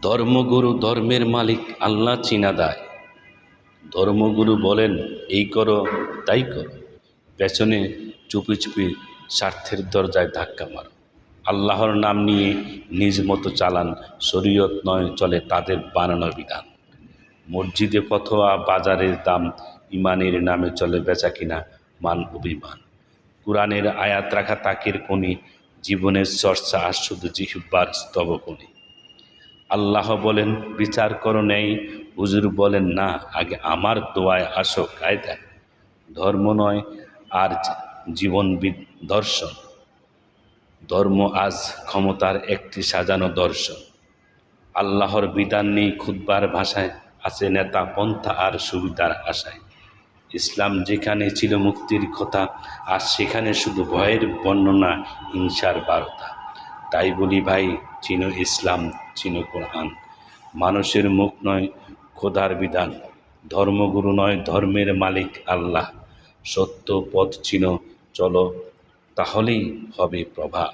ধর্মগুরু ধর্মের মালিক আল্লাহ চিনা দেয়। ধর্মগুরু বলেন, এই করো, তাই করো। পেছনে চুপি চুপি স্বার্থের দরজায় ধাক্কা মারো। আল্লাহর নাম নিয়ে নিজ মতো চালান, শরীয়ত নয়, চলে তাদের বানানো বিধান। মসজিদে ফতোয়া, বাজারের দাম, ইমানের নামে চলে বেচা কিনা, মান অভিমান। কোরআনের আয়াত রাখা তাকের কোণে, জীবনের চর্চা আর শুধু জিহ্বার স্তবকণে। আল্লাহ বলেন, বিচার করো নেই। হুজুর বলেন, না, আগে আমার দোয়ায় আসো, কায়দা। ধর্ম নয়, আর জীবনবিদ দর্শন। ধর্ম আজ ক্ষমতার একটি সাজানো দর্শন। আল্লাহর বিধান নেই খুদ্বার ভাষায়, আছে নেতা, পন্থা আর সুবিধার আশায়। ইসলাম যেখানে ছিল মুক্তির কথা, আর সেখানে শুধু ভয়ের বর্ণনা হিংসার বার্তা। তাই বলি ভাই, চিনো ইসলাম, চিনো কোরআন। মানুষের মুখ নয় খোদার বিধান, ধর্মগুরু নয় ধর্মের মালিক আল্লাহ। সত্য পথ চিনো, চলো, তাহলেই হবে প্রভা।